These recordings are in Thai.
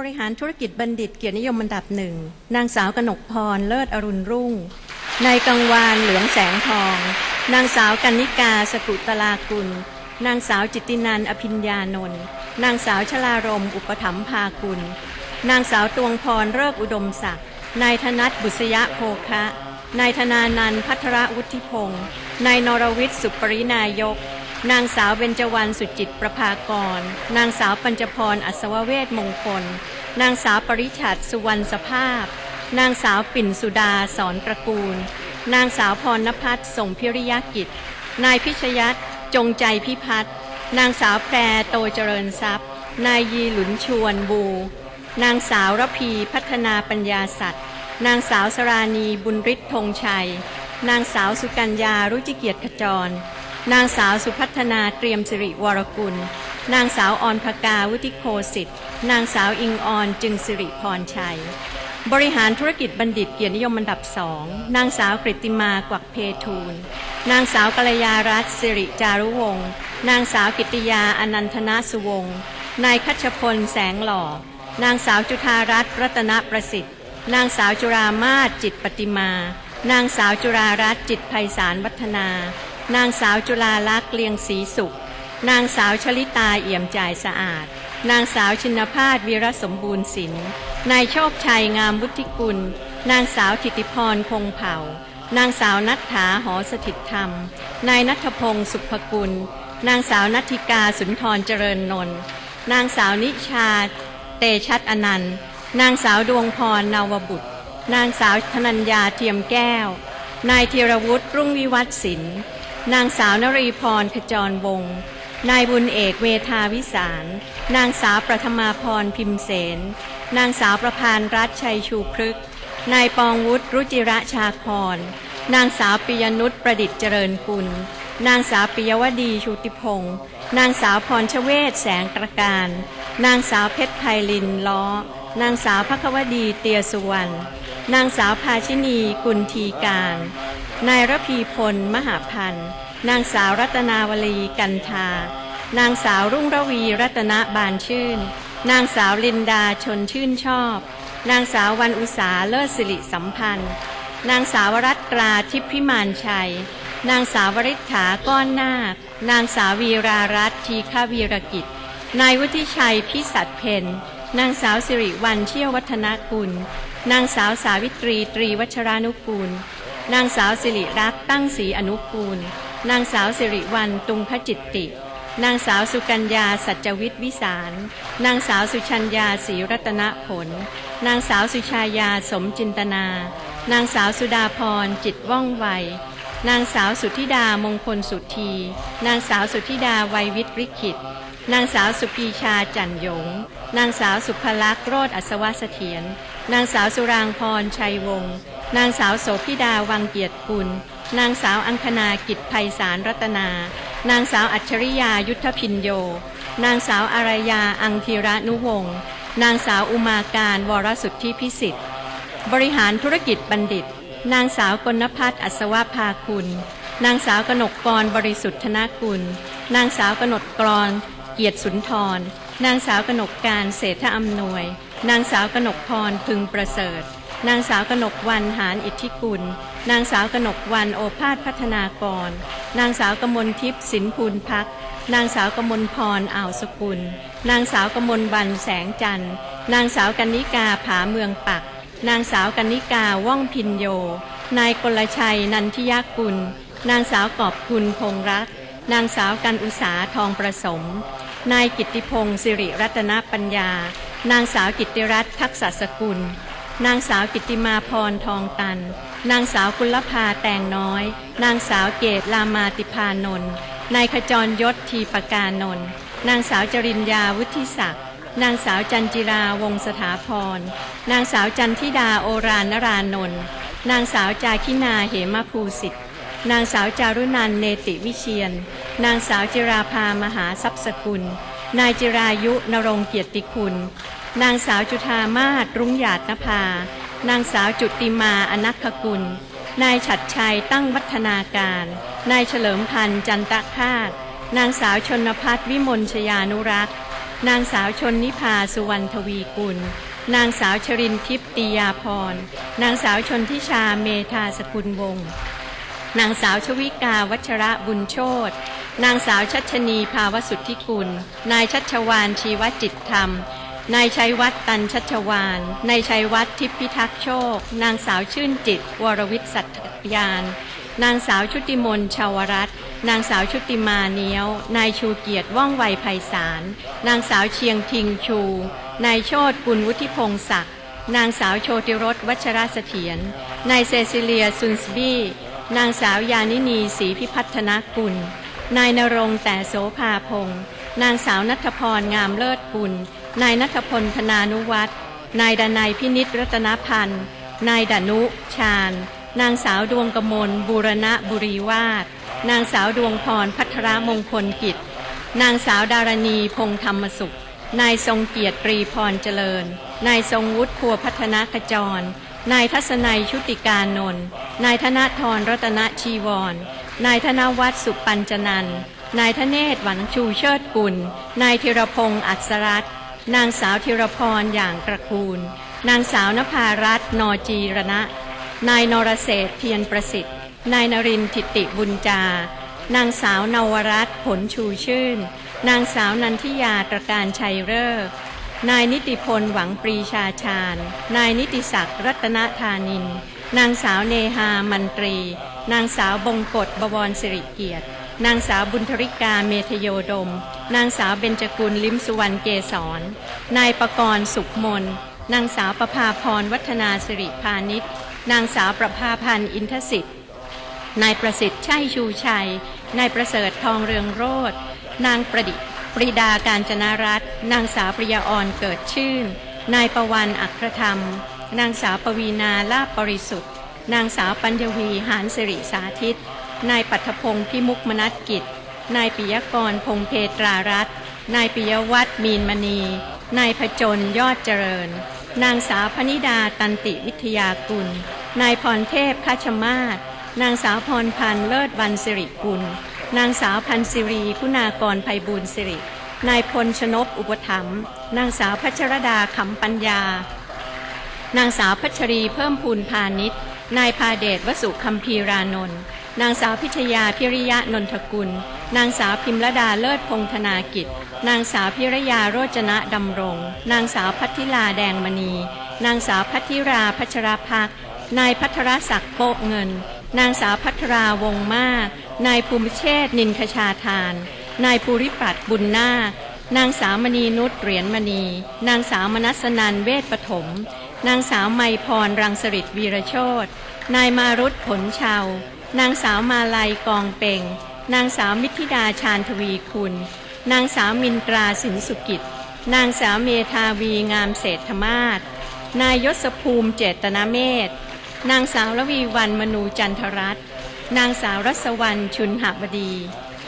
บริหารธุรกิจบัณฑิตเกียรตินิยมอันดับหนึ่ง นางสาวกนกพร เลิศอรุณรุ่ง นายกังวานเหลืองแสงทอง นางสาวกันนิกาสกุตลากุล นางสาวจิตตินันอภิญญานนท์ นางสาวชลารม อุปถัมภากุล นางสาวตวงพรเริกอุดมศักดิ์ นายธนัทบุษยะโภคะ นายธนานันพัทรวุฒิพงศ์ นายนรวิทย์สุปรินายก นางสาวเบญจวรรณสุจิตประภากร นางสาวปัญจพรอัศวเวศมงคล นางสาวปริชัดสุวรรณสภาพ นางสาวปิ่นสุดาสอนตระกูล นางสาวพรณพัฒน์ส่งพิริยกิจ นายพิชยัตจงใจพิพัฒน์นางสาวแพรโตเจริญทรัพย์ นายยีหลุนชวนบู นางสาวระพีพัฒนาปัญญาสัตว์ นางสาวสราณีบุญฤทธิ์ธงชัย นางสาวสุกัญญารุจิเกียรติขจร นางสาวสุพัฒนาเตรียมสิริวรกุล นางสาวออนพกาวุฒิโคสิทธิ์ นางสาวอิงออนจึงสิริพรชัย บริหารธุรกิจบัณฑิตเกียรตินิยมอันดับสองนางสาวกฤติมากวักเพทูล นางสาวกัลยารัตน์สิริจารุวงศ์นางสาวกิติยาอนันทนาสุวงศ์นายคัชพลแสงหล่อ นางสาวจุธารัตน์รัตนประสิทธิ์ นางสาวจุรามาศจิตปฏิมา นางสาวจุรารัตน์จิตไพศาลวัฒนา นางสาวจุลาลักษณ์เลียงศรีสุข นางสาวชลิตาเอี่ยมจ่ายสะอาด นางสาวชินภาสวีรสมบูรณ์ศิลป์นายโชคชัยงามวุฒิกุล นางสาวธิติพรคงเผ่า นางสาวนัทธาหอสถิตธรรม นายนัทพงศ์สุภกุล นางสาวนัทธิกาสุนทรเจริญนนท์นางสาวนิชา เตชัดอนันต์ นางสาวดวงพรนาวบุตร นางสาวธนัญญาเทียมแก้ว นายธีรวุฒิรุ่งวิวัฒศิลป์ นางสาวนรีพรขจรวงศ์นายบุญเอกเวทาวิสาร นางสาวประธมาพรพิมเสน นางสาวประพานรัตชัยชูพฤกษ์นายปองวุฒิรุจิระชาคร นางสาวปิยนุชประดิษฐ์เจริญกุล นางสาวปิยวดีชูติพงศ์นางสาวพรชเวศแสงตระการ นางสาวเพชรไพลินล้อ นางสาวพระควดีเตียสุวรรณ นางสาวภาชินีกุลทีการ นายระพีพลมหาพันธ์ นางสาวรัตนาวลีกันทา นางสาวรุ่งระวีรัตนบานชื่น นางสาวลินดาชนชื่นชอบ นางสาววันอุสาเลิศสิริสัมพันธ์ นางสาวรัตตราทิพพิมานชัย นางสาววริษฐาก้อนนาคนางสาววีรารัตน์ทีฆวีรกิจ นายวุฒิชัยพิสัตเพนนางสาวสิริวัลเชี่ยววัฒนกุล นางสาวสาวิตรีตรีวัชรานุกูล นางสาวสิริรักษ์ตั้งศรีอนุกูล นางสาวสิริวัลตุงคจิตติ นางสาวสุกัญญาสัจวิทย์วิสาร นางสาวสุชัญญาศรีรัตนผล นางสาวสุชายาสมจินตนา นางสาวสุดาพรจิตว่องไวนางสาวสุธิดามงคลสุธี นางสาวสุธิดาวัยวิทย์ริขิต นางสาวสุพีชาจันยง นางสาวสุภลักษ์โรดอัศวเสถียร นางสาวสุรางพรชัยวงศ์ นางสาวโสพิดาวังเกียรติกุล นางสาวอังคณากิจไพศาลรัตนา นางสาวอัจฉริยายุทธพินโย นางสาวอารยาอังธีระนุวงศ์นางสาวอุมาการวรสุทธิพิสิทธิ์ บริหารธุรกิจบัณฑิต นางสาวกนพัฒน์อัศวภาคุณ นางสาวกนกกรบริสุทธธนกุล นางสาวกนกกร เกียรติสุนทร นางสาวกนกการเศรษฐอำนวย นางสาวกนกพรพึงประเสริฐ นางสาวกนกวันหานอิทธิกุล นางสาวกนกวันโอภาสพัฒนากร นางสาวกมลทิพย์สินภูลพัก นางสาวกมลพรอ่าวสกุล นางสาวกมลวันแสงจันทร์ นางสาวกันนิกาผาเมืองปัก นางสาวกันนิกาว่องพินโย นายกลชัยนันทิยากุล นางสาวกอบกุลพงรัก นางสาวกันอุสาทองประสม นายกิติพงศ์สิริรัตนปัญญา นางสาวกิตติรัตน์ทักษสกุล นางสาวกิติมาพรทองตัน นางสาวกุลภาแตงน้อย นางสาวเกตลามาติพานนท์นายขจรยศทีปการนนท์นางสาวจริญญาวุฒิศักดิ์นางสาวจันจิราวงสถาพร นางสาวจันทิดาโอรานรานนท์นางสาวจาคินาเหมภูสิทธิ์นางสาวจารุนันเนติวิเชียน นางสาวจิราภามหาทรัพย์สกุล นายจิรายุนรงเกียรติคุณ นางสาวจุธามาศรุ่งหยาดนภา นางสาวจุติมาอนัคคกุล นายฉัดชัยตั้งวัฒนาการ นายเฉลิมพันธ์จันตะคาดนางสาวชนพัฒนวิมลชยานุรักษ์ นางสาวชนนิพาสุวรรณทวีกุล นางสาวชรินทิพย์ตียาพร นางสาวชนทิชาเมธาสกุลวงศ์นางสาวชวิกาวัชระบุญโชตนางสาวชัชนีภาวสุทธิกุล นายชัชวานชีวจิตธรรม นายชัยวัฒน์ตันชัชวานนายชัยวัฒน์ทิพพิทักษ์โชค นางสาวชื่นจิต วรวิทย์สัตยาน นางสาวชุติมนชาวรัตน์นางสาวชุติมาเนียว นายชูเกียรติว่องไวไพศาล นางสาวเชียงทิงชู นายโชตกุลวุฒิพงศักดิ์ นางสาวโชติรสวัชรเสถียร นายเซซิเลียซุนสบี้ นางสาวยานินีศรีพิพัฒนกุล นายนรงแต่โสภาพงศ์ นางสาวนัทพรงามเลิศกุล นายนัทพลธนานุวัฒน์นายดนัยพินิจรัตนพันธ์ นายดานุชาญ นางสาวดวงกมลบูรณะบุรีวาดนางสาวดวงพรพัทรมงคลกิจ นางสาวดารณีพงธรรมสุข นายทรงเกียรติปรีพรเจริญ นายทรงวุฒิพัวพัฒนาขจร นายทัศนัยชุติการนนท์ นายธนทรรัตนชีวร นายธนวัฒน์สุปัญจนัน นายธเนศหวังชูเชิดกุล นายธีรพงศ์อัศรัตน์ นางสาวธีรพรอย่างตระกูล นางสาวนภารัตน์นอจีรณะ นายนรเศษเทียนประสิทธิ์ นายนรินทิติบุญจา นางสาวนวรัตน์ผลชูชื่น นางสาวนันทิยาตรการชัยเลิกนายนิติพลหวังปรีชาชาญ นายนิติศักดิ์รัตนธานิน นางสาวเนหามันตรี นางสาวบงกฎบวรสิริเกียรติ นางสาวบุญธริกาเมธโยดม นางสาวเบญจกุลลิมสุวรรณเกษร นายประกรณ์สุขมน นางสาวประภาพรวัฒนาสิริพานิชนางสาวประภาพันธ์อินทสิทธิ์ นายประสิทธิ์ชัยชูชัย นายประเสริฐทองเรืองโรธนางประดิษฐ์ปรีดาการจนารัตนางสาวปริยาออนเกิดชื่น นายประวันอัครธรรม นางสาวปวีนาลาภบริสุทธิ์ นางสาวปัญญวีหานสิริสาธิต นายปัทพงศ์พิมุกมนัสกิจ นายปิยกรพงเพตรารัตน์นายปิยวัฒน์มีนมณี นายพจนยอดเจริญ นางสาวพนิดาตันติวิทยากุล นายพรเทพคชมาศนางสาวพรพันธ์เลิศวันสิริกุล นางสาวพันศิรีคุณากรภัยบูลย์สิริ นายพลชนกอุปถัมภ์นางสาวพัชรดาขำปัญญา นางสาวพัชรีเพิ่มพูนพาณิชย์ นายพาเดชวสุคัมพีรานนท์ นางสาวพิชยาพิริยะนนทกุล นางสาวพิมรดาเลิศพงธนากิจ นางสาวพิรยาโรจนะดำรง นางสาวพัทธิลาแดงมณี นางสาวพัทธิราพัชรพักนายพัทรศักดิ์โปะเงิน นางสาวพัทราวงมาก นายภูมิเชษนินคชาทาน นายภูริปัตบุญนาคนางสาวมณีนุชเหรียญมณี นางสาวมนัสนันเวทปฐม นางสาวไมพรรังสริตวีรโชตนายมารุตผลชาว นางสาวมาลัยกองเป่ง นางสาวมิธิดาชาญทวีคุณ นางสาวมินตราสินสุกิจ นางสาวเมธาวีงามเศรษฐมาศ นายยศภูมิเจตนาเมธ นางสาวละวีวันมนูจันทรัตน์ นางสาวรัศวรรณชุนหบดี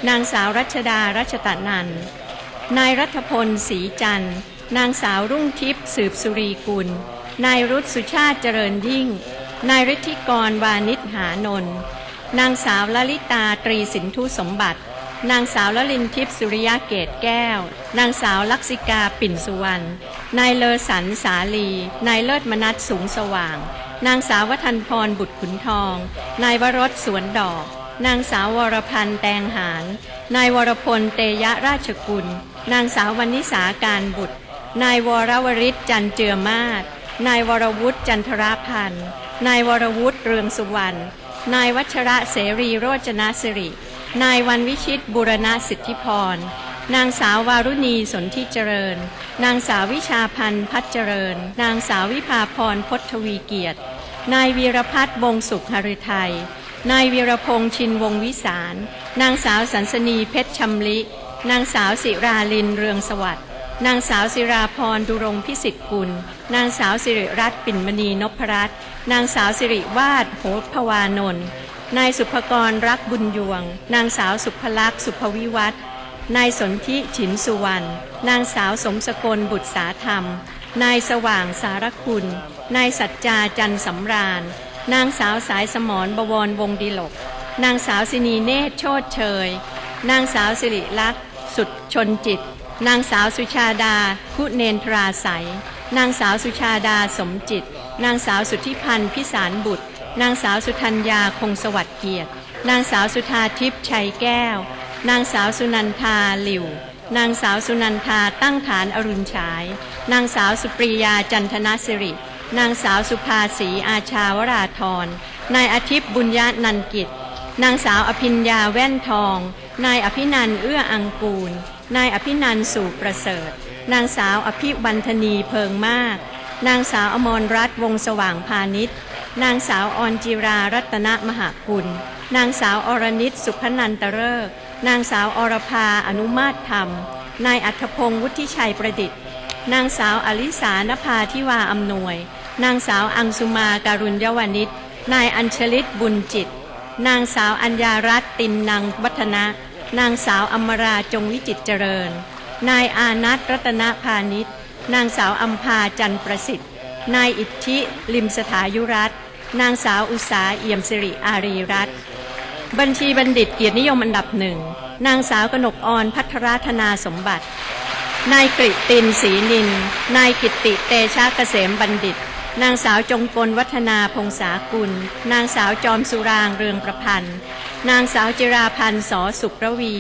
นางสาวรัชดารัชตะนัน นายรัฐพลศรีจันทร์ นางสาวรุ่งทิพย์สืบสุรีกุล นายรุตสุชาติเจริญยิ่ง นายฤทธิกรวานิชหานนท์ นางสาวลลิตาตรีสินทุสมบัติ นางสาวลลินทิพย์สุริยะเกตแก้ว นางสาวลักษิกาปิ่นสุวรรณ นายเลอสันสาลี นายเลิศมนัสสูงสว่าง นางสาววทันพรบุตรขุนทอง นายวรสสวนดอก นางสาววรพันธ์แตงหารนายวรพลเตยะราชกุล นางสาววรรณิสาการบุตร นายวรวริศจันเจือมาศนายวรวุฒิจันทราพันธ์ นายวรวุฒิเรืองสุวรรณ นายวัชระเสรีโรจนสิริ นายวันวิชิตบุรณสิทธิพร นางสาววารุณีสนธิเจริญ นางสาววิชาพันธ์พัฒเจริญ นางสาววิภาพรพศทวีเกียรติ นายวีรพัฒน์วงสุขหฤทัย นายวีรพงษ์ชินวงวิสาร นางสาวสันสนีเพชรชำลิ นางสาวสิราลินเรืองสวัสดิ์ นางสาวศิราพรดุรงพิสิทธิ์กุล นางสาวสิริรัตน์ปิ่นมณีนพรัตน์นางสาวสิริวาดโหพวานนท์นายสุภกรรักบุญยวง นางสาวสุภลักษณ์สุภวิวัฒน์นายสนธิฉินสุวรรณ นางสาวสมสกลบุตรสาธรรม นายสว่างสารคุณ นายสัจจาจันทร์สำราญ นางสาวสายสมรบวรวงดิลก นางสาวสินีเนตรโชดเชย นางสาวสิริลักษณ์สุดชนจิต นางสาวสุชาดาคุเนนทราใสยนางสาวสุชาดาสมจิต นางสาวสุทธิพันธ์พิสารบุตร นางสาวสุธัญญาคงสวัสดิ์เกียรติ นางสาวสุธาทิพย์ชัยแก้ว นางสาวสุนันทาหลิว นางสาวสุนันทาตั้งฐานอรุณฉาย นางสาวสุปรียาจันทนสิริ นางสาวสุภาษีอาชาวราธร นายอาทิตย์บุญญานันกิจ นางสาวอภิญญาแว่นทอง นายอภินันเอื้ออังกูล นายอภินันสู่ประเสริฐ นางสาวอภิวันธนีเพิงมาก นางสาวอมรรัตน์วงศสว่างพาณิชย์ นางสาวออนจิรารัตนมหากุล นางสาวอรนิตสุพนันตเริก นางสาวอรพาอนุมาตธรรม นายอัธพงศ์วุฒิชัยประดิษฐ์ นางสาวอลิสานภาทิวาอำนวย นางสาวอังสุมาการุญยวานิชนายอัญชลิตบุญจิต นางสาวอัญญารัตน์ตินนางวัฒนะ นางสาวอมราจงวิจิตเจริญ นายอานัทรัตนพาณิชย์นางสาวอัมพาจันประสิทธิ์ นายอิทธิลิมสถายุรัตน์นางสาวอุษาเอี่ยมสิริอารีรัตน์บัญชีบัณฑิตเกียรตินิยมอันดับหนึ่ง นางสาวกนกออนพัทรธนาสมบัติ นายกริตินศรีนิน นายกิตติเตชะเกษมบัณฑิต นางสาวจงกลวัฒนาพงษากุล นางสาวจอมสุรางเรืองประพันธ์ นางสาวจิราพันธ์สอสุประวี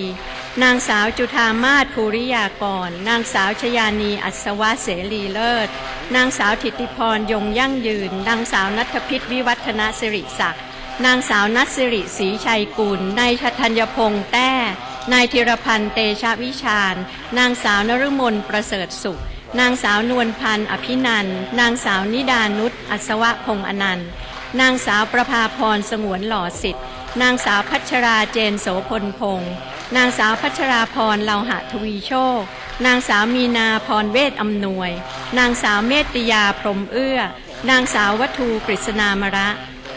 นางสาวจุธามาศภูริยากร นางสาวชยานีอัศวะเสรีเลิศ นางสาวถิติพรยงยั่งยืน นางสาวนัทพิษวิวัฒนสิริศักดิ์ นางสาวนัทสิริศรีชัยกุล นายธัญพงษ์แต้ นายธีรพันธ์เตชะวิชาญ นางสาวนฤมลประเสริฐสุข นางสาวนวลพันธ์อภินันนางสาวนิดานุชอัศวะพงษ์อนันต์ นางสาวประภาพรสงวนหล่อสิทธิ์ นางสาวพัชราเจนโสพลพงศ์นางสาวพัชราพรเลาหะทวีโชค นางสาวมีนาพรเวทอำนวย นางสาวเมติยาพรมเอื้อ นางสาววัทูกฤษณามระ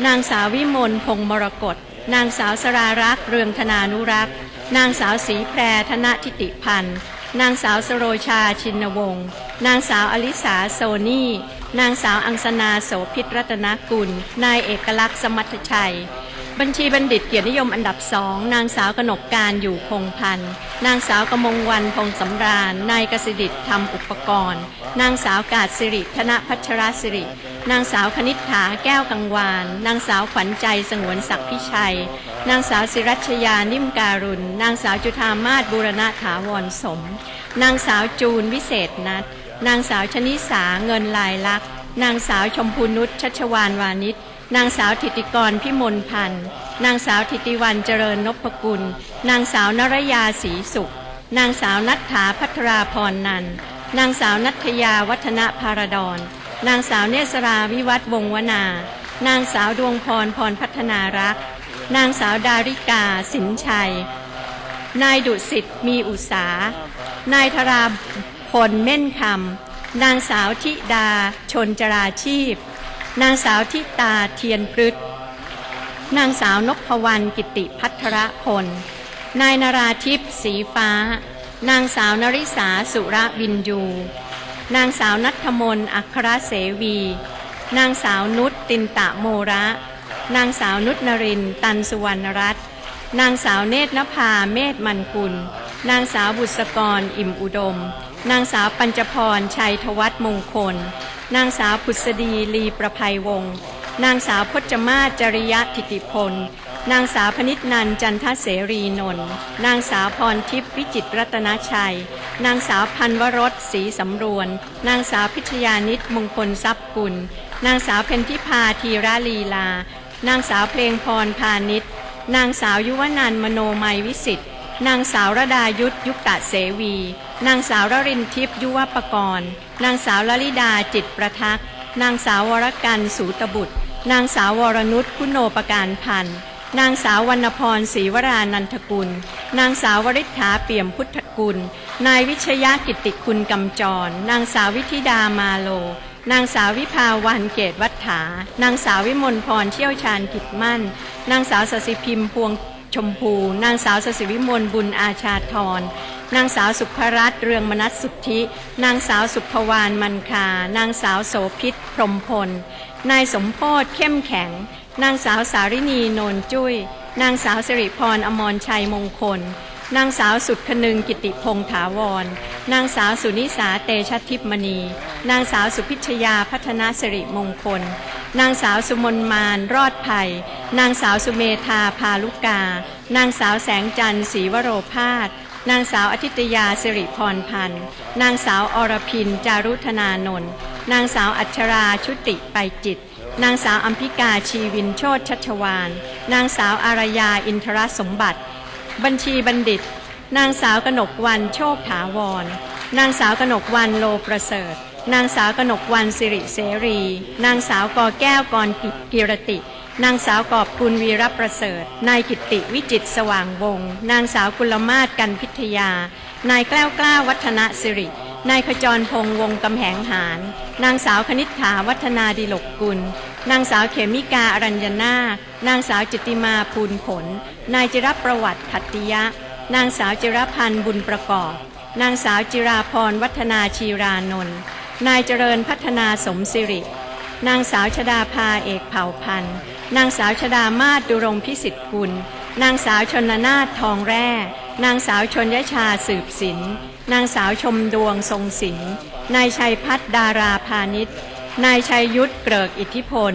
นางสาววิมลพงศ์มรกตนางสาวสรารักษ์เรืองธนานุรักษ์ นางสาวสีแพรธนทิติพันธ์ นางสาวสโรชาชินวงศ์ นางสาวอลิสาโซนี่ นางสาวอังสนาโสพิตรัตนกุล นายเอกลักษณ์สมัทชัย บัญชีบัณฑิตเกียรตินิยมอันดับสองนางสาวกนกการอยู่พงพันธ์นางสาวกมงวันพงสำราญนายกสิดิตทำอุปกรณ์ นางสาวกาดสิริธนพัชรสิริ นางสาวคณิษฐาแก้วกังวาน นางสาวขวัญใจสงวนศักดิ์พิชัย นางสาวศิรัชยานิ่มการุณ นางสาวจุธามาศบูรณะถาวรสม นางสาวจูนวิเศษนัทนางสาวชนิสาเงินลายลักษณ์นางสาวชมพูนุชชัชวานวานิช นางสาวธิติกรพิมลพันธ์ นางสาวธิติวันเจริญนพกุล นางสาวนรยาศรีสุข นางสาวนัทธาพัทราพรนัน นางสาวนัทยาวัฒนภารดร นางสาวเนสราวิวัฒวงศ์วนา นางสาวดวงพรพรพัฒนารัก นางสาวดาริกาสินชัย นายดุสิตมีอุสานายธราพลเม่นคำนางสาวธิดาชนจราชีพ นางสาวทิตาเทียนพฤษนางสาวนพวรรณกิติพัทรพล นายนาราทิพย์สีฟ้า นางสาวนริษาสุระวินยู นางสาวนัทมน์อัครเสวี นางสาวนุชตินตะโมระ นางสาวนุชนรินตันสุวรรณรัตน์นางสาวเนตรนภาเมธมันกุล นางสาวบุษกรอิ่มอุดม นางสาวปัญจพรชัยทวัฒนมงคล นางสาวพุษดีลีประภัยวงศ์นางสาวพจมาศจริยะทิติพล นางสาวพนิษนันจันทเสรีนนท์นางสาวพรทิพย์วิจิตรัตนชัย นางสาวพันวรสศรีสำรวน นางสาวพิชยานิตมงคลทรัพย์กุล นางสาวเพ็ญทิพาธีราลีลา นางสาวเพลงพรพาณิชย์นางสาวยุวนันท์มโนมัยวิสิทธิ์นางสาวระดายุทธยุคตะเสวี นางสาวรรินทิพย์ยุวปกรณ์ นางสาวลลิดาจิตประทักษ์นางสาววรกันสูตบุตร นางสาววรนุชคุณโนปการพันธ์นางสาววรรณพรศรีวรานันทกุล นางสาววริษฐาเปี่ยมพุทธกุล นายวิชยากิติคุณกำจร นางสาววิธิดามาโล นางสาววิภาวันเกตวัฏฐา นางสาววิมลพรเชี่ยวชาญกิจมั่น นางสาวสสิพิมพ์พวง ชมพู นางสาวสสิวิมลบุญอาชาทรนางสาวสุภรัตน์เรืองมนัสสุทธิ นางสาวสุภวานมันคา นางสาวโสพิษพรมพล นายสมโพธเข้มแข็ง นางสาวสารินีโนนจุย้ย นางสาวสิริพรอมรชัยมงคล นางสาวสุดคนึงกิติพงษ์ถาวร นางสาวสุนิสาเตชะทิพมณี นางสาวสุพิชยาพัฒนาสิริมงคล นางสาวสุมนมานรอดภัย นางสาวสุเมธาพาลุกา นางสาวแสงจันทร์ศรีวโรพาสนางสาวอธิตยาสิริพรพันธ์ นางสาวอรพินจารุธนานนท์ นางสาวอัชราชุติไปจิต นางสาวอัมพิกาชีวินโชตชัชวาน นางสาวอารยาอินทรสมบัติ บัญชีบัณฑิต นางสาวกนกวันโชคถาวร นางสาวกนกวันโลประเสริฐ นางสาวกนกวันสิริเสรี นางสาวกอแก้วกรกิกิรติ นางสาวกอบกุลวีรประเสริฐ นายกิตติวิจิตสว่างวงศ์นางสาวกุลมาศกันพิทยา นายแกล้วกล้าวัฒนสิริ นายขจรพงษ์วงศ์กำแหงหาร นางสาวคณิษฐาวัฒนาดิลกกุล นางสาวเขมิกาอรัญญนา นางสาวจิตติมาภูลผล นายจิรประวัติขัตติยะ นางสาวจิรพันธ์บุญประกอบ นางสาวจิราพรวัฒนาชีรานนท์ นายเจริญพัฒนาสมสิริ นางสาวชดาภาเอกเผ่าพันธ์ นางสาวชดามาศดุรงพิสิทธิ์กุล นางสาวชนนาถทองแร่ นางสาวชนยชาสืบศิลป์นางสาวชมดวงทรงศิลป์นายชัยพัฒน์ดาราพาณิชย์ นายชัยยุทธเกริกอิทธิพล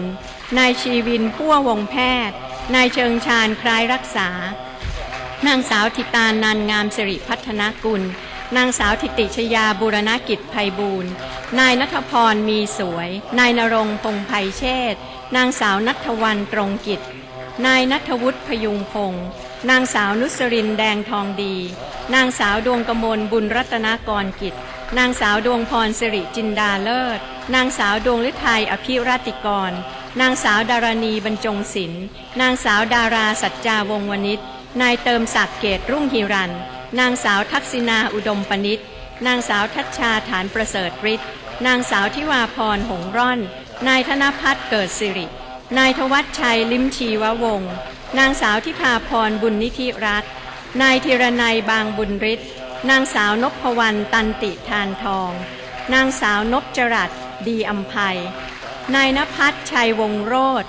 นายชีวินพั่ววงแพทย์ นายเชิงชาญคล้ายรักษา นางสาวทิตานันงามสิริพัฒนากุล นางสาวทิติชยาบุรณกิจไพบูรณ์ นายนัทพรมีสวย นายนรงพงไพเชษฐ์นางสาวนัทวันตรงกิจ นายนัทวุฒิพยุงพงศ์นางสาวนุสรินแดงทองดี นางสาวดวงกมลบุญรัตนากรกิจ นางสาวดวงพรสิริจินดาเลิศ นางสาวดวงฤทัยอภิราติกร นางสาวดารณีบรรจงศิลป์นางสาวดาราสัจจาวงวณิชนายเติมศักดิ์เกตรุ่งฮิรัน นางสาวทักษิณาอุดมปนิษฐ์นางสาวทัชชาฐานประเสริฐฤทธิ์นางสาวทิวาพรหงร่อน นายธนพัฒน์เกิดสิริ นายทวัชชัยลิมชีววงศ์นางสาวทิพาพรบุญนิธิรัตน์นายธีรนัยบางบุญฤทธิ์นางสาวนพวรรณตันติทานทอง นางสาวนพจรัสดีอัมภัยนายนภัสชัยวงโรธ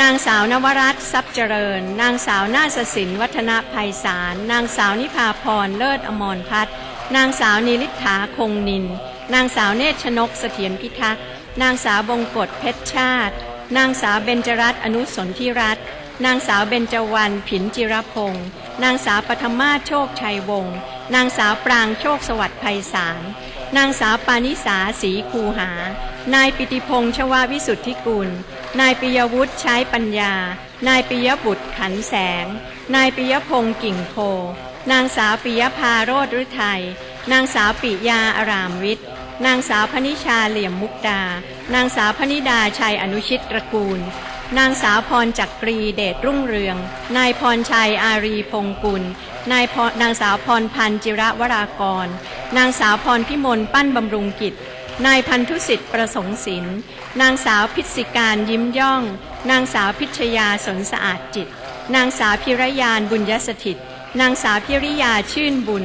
นางสาวนวรัตน์ทรัพย์เจริญ นางสาวนาฏศิลป์วัฒนภัยสาร นางสาวนิพาพรเลิศอมรพัฒน์นางสาวนิลิษฐาคงนิน นางสาวเนตรชนกเสถียรพิทักษ์ นางสาวบงกฎเพชรชาติ นางสาวเบญจรัตน์อนุสนธิรัตน์ นางสาวเบญจวรรณผินจิรพงศ์นางสาวปฐมาโชคชัยวงศ์ นางสาวปรางโชคสวัสดิ์ไพศาล นางสาวปานิสาศรีคูหา นายปิติพงษ์ชวาวิสุทธิกุล นายปิยวุฒิใช้ปัญญา นายปิยบุตรขันแสง นายปิยพงษ์กิ่งโพ นางสาวปิยพาโรธฤทัย นางสาวปิยาอารามวิทย์ นางสาวพนิชาเหลี่ยมมุกดา นางสาวพนิดาชัยอนุชิตตระกูล นางสาวพรจักรีเดชรุ่งเรือง นายพรชัยอารีพงกุล นายนางสาวพรพันจิระวรากร นางสาวพรพิมลปั้นบำรุงกิจ นายพันธุสิทธิ์ประสงค์ศิลป์นางสาวพิสิการยิ้มย่อง นางสาวพิชยาสนสะอาดจิต นางสาวพิรยานบุญยสถิต นางสาวพิริยาชื่นบุญ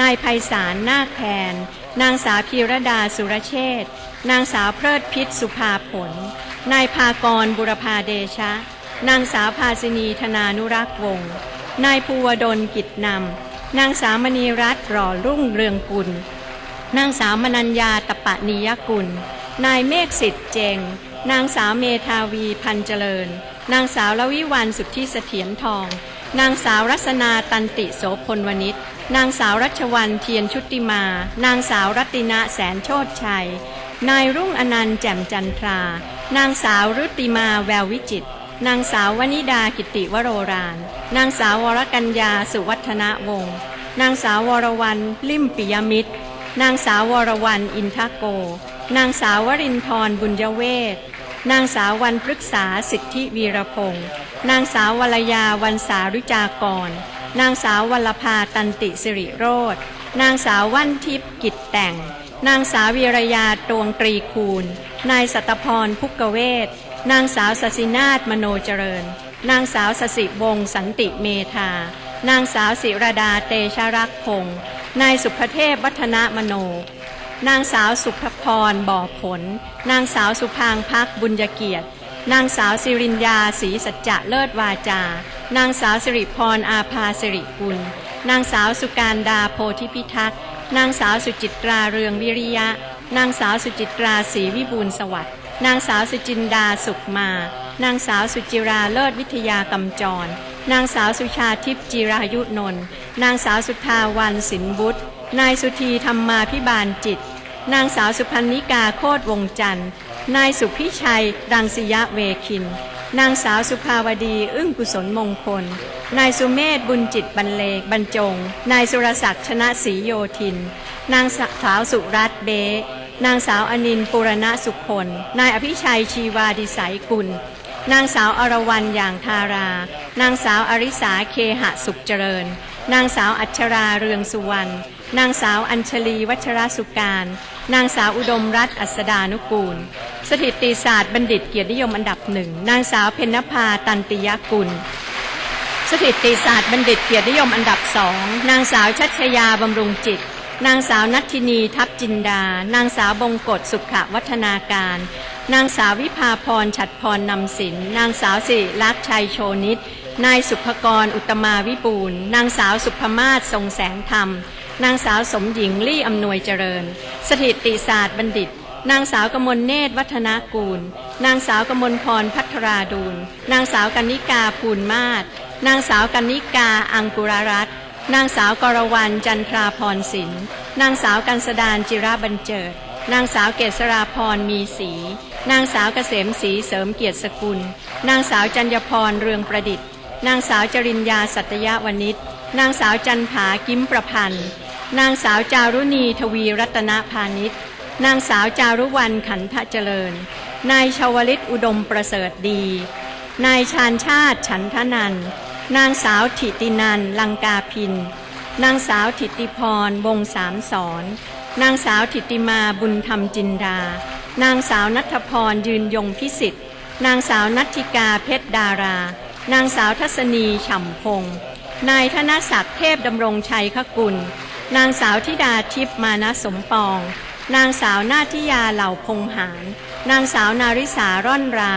นายไพศาลนาคแพน นางสาวพีรดาสุรเชษฐ์นางสาวเพลิดพิษสุภาผล นายภากรบุรพาเดชะ นางสาวภาสินีธนานุรักษ์วงศ์นายภูวดลกิจนำนางสาวมณีรัตน์หล่อรุ่งเรืองกุล นางสาวมนัญญาตปะนิยกุล นายเมฆสิทธิ์เจง นางสาวเมธาวีพันเจริญ นางสาวละวิวันสุทธิเสถียรทอง นางสาวรัศนาตันติโสพลวณิชนางสาวรัชวันเทียนชุติมา นางสาวรัตินะแสนโชตชัย นายรุ่งอนันต์แจ่มจันทรา นางสาวรุติมาแวววิจิต นางสาววนิดากิติวโรราน นางสาววรกัญญาสุวัฒนวงศ์ นางสาววรวรรณลิมปิยมิตร นางสาววรวรรณอินทโก นางสาววรินทร์บุญยเวศนางสาววันพฤกษาสิทธิวีรพงศ์นางสาววรยาวันสารุจากร นางสาววรภาตันติสิริโรธนางสาววันทิพย์กิจแต่ง นางสาววีรยาตวงตรีคูณ นายสัตพรพุกกเวศนางสาวสสินาถมโนเจริญ นางสาวสสิวงสันติเมธา นางสาวศิรดาเตชะรักพงศ์ นายสุภเทพวัฒนมโน นางสาวสุภพรบ่อผล นางสาวสุพางพักบุญเกียรติ นางสาวสิริญญาศรีสัจจะเลิศวาจา นางสาวสิริพรอาภาสิริกุล นางสาวสุการดาโพธิพิทักษ์ นางสาวสุจิตราเรืองวิริยะ นางสาวสุจิตราศรีวิบูลสวัสดิ์ นางสาวสุจินดาสุขมา นางสาวสุจิราเลิศวิทยากำจร นางสาวสุชาทิพย์จิรายุนนท์นางสาวสุทาวันสินบุตรนายสุธีธรรมาพิบาลจิต นางสาวสุพันนิกาโคตวงจันทร์ นายสุพิชัย รังสิยะเวคิน นางสาวสุภาวดี อึ้งกุศลมงคล นายสุเมธบุญจิตบรรเลงบรรจง นายสุรศักดิ์ชนะศรีโยธิน นางสาวสุรัตเบนางสาวอนินปุรณะสุคน นายอภิชัยชีวาดิสัยกุล นางสาวอรวรรณอย่างทารา นางสาวอริสาเคหะสุขเจริญ นางสาวอัชราเรืองสุวรรณ นางสาวอัญชลีวัชรสุการ นางสาวอุดมรัตน์อัสดานุกูล สถิติศาสตร์บัณฑิตเกียรตินิยมอันดับหนึ่ง นางสาวเพญนภาตันติยกุล สถิติศาสตร์บัณฑิตเกียรตินิยมอันดับสอง นางสาวชัชยาบำรุงจิต นางสาวนัทธินีทัพจินดา นางสาวบงกฎสุขวัฒนาการ นางสาววิภาพรฉัดพรนำสิน นางสาวสิริลักษ์ชัยโชนิต นายสุภกรอุตมาวิบูลนางสาวสุภมาศทรงแสงธรรม นางสาวสมหญิงลี่อำนวยเจริญ สถิติศาสตร์บัณฑิตนางสาวกมลเนตรวัฒนากูล นางสาวกมลพรพัทราดูล นางสาวกนิกาภูลมาศ นางสาวกนนิกาอังกุรรัตน์ นางสาวกรวรรณจันทราพรศิลป์นางสาวกันสดานจิราบันเจิด นางสาวเกษราพรมีสี นางสาวเกษมศรีเสริมเกียรติสกุล นางสาวจัญญพรเรืองประดิษฐ์ นางสาวจริญญาสัตยวณิชนางสาวจันผากิมประพันธ์ นางสาวจารุณีทวีรัตนพาณิชย์นางสาวจารุวรรณขันธเจริญ นายชาวลิตอุดมประเสริฐดี นายชาญชาติฉันทนัน นางสาวถิตินันลังกาพิน นางสาวถิติพรวงสามสอนนางสาวถิติมาบุญธรรมจินดา นางสาวนัทพรยืนยงพิสิทธิ์ นางสาวนัทธิกาเพชรดารา นางสาวทัศนีฉ่ำพงศ์นายธนศักดิ์เทพดำรงชัยขกุล นางสาวธิดาทิพย์มานะสมปอง นางสาวนาทิยาเหล่าพงหารนางสาวนาริสาร่อนรา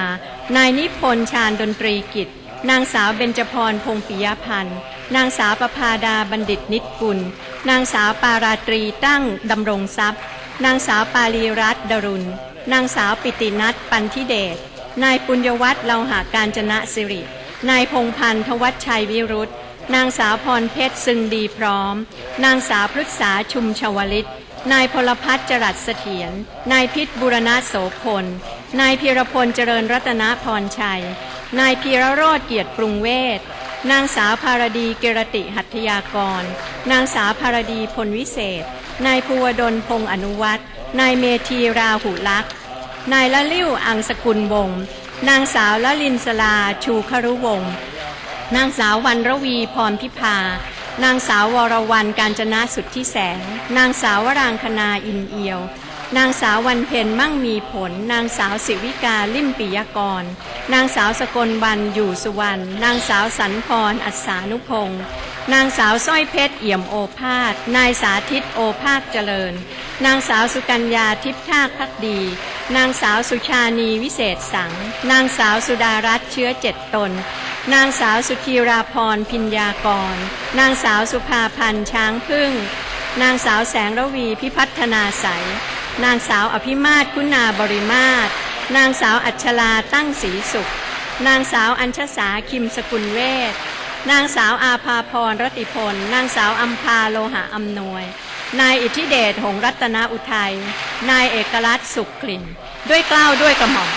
นายนิพนธ์ชาญดนตรีกิจ นางสาวเบญจพรพงปิยพันธ์ นางสาวประพาดาบัณฑิตนิตกุล นางสาวปาราตรีตั้งดำรงทรัพย์ นางสาวปาลีรัตดรุณ นางสาวปิตินัทปันธิเดช นายปุญญวัฒน์เลาหาการจนะสิริ นายพงพันธ์ทวัชชัยวิรุธ นางสาวพรเพชรซึงดีพร้อม นางสาวพฤกษาชุมชวลิตนายพลพัฒน์จรัสเสถียร นายพิษบุรณะโสพล นายพีรพลเจริญรัตนพรชัย นายพีรโรธเกียรติปรุงเวทนางสาวภารดีเกรติหัตถยากร นางสาวภารดีพลวิเศษ นายภูวดลพงษ์อนุวัตรนายเมธีราหุลักษ์นายละลิ้วอังสกุลวงศ์นางสาวละลินสลาชูครุวงศ์นางสาววันระวีพรพิพา นางสาววรวรรณการจนะสุดที่แสง นางสาววรางคณาอินเอียว นางสาววันเพ็ญมั่งมีผล นางสาวสิวิกาลิมปิยกร นางสาวสกลวันอยู่สุวรรณ นางสาวสันพร อัศานุพงศ์นางสาวสร้อยเพชรเอี่ยมโอภาส นายสาธิตโอภาคเจริญ นางสาวสุกัญญาทิพย์ท่าพักดี นางสาวสุชานีวิเศษสัง นางสาวสุดารัตน์เชื้อเจ็ดตน นางสาวสุธีราพรพิญญากร นางสาวสุภาพันธ์ช้างพึ่ง นางสาวแสงระวีพิพัฒนาใส นางสาวอภิมาศคุณาบริมาศนางสาวอัชลาตั้งศรีสุข นางสาวอัญชสาคิมสกุลเวทนางสาวอาภาพรรติพล นางสาวอัมพาโลหะอำนวย นายอิทธิเดชหงรัตนอุทัย นายเอกลักษณ์สุขกลิ่น ด้วยเกล้าวด้วยกระหม่อม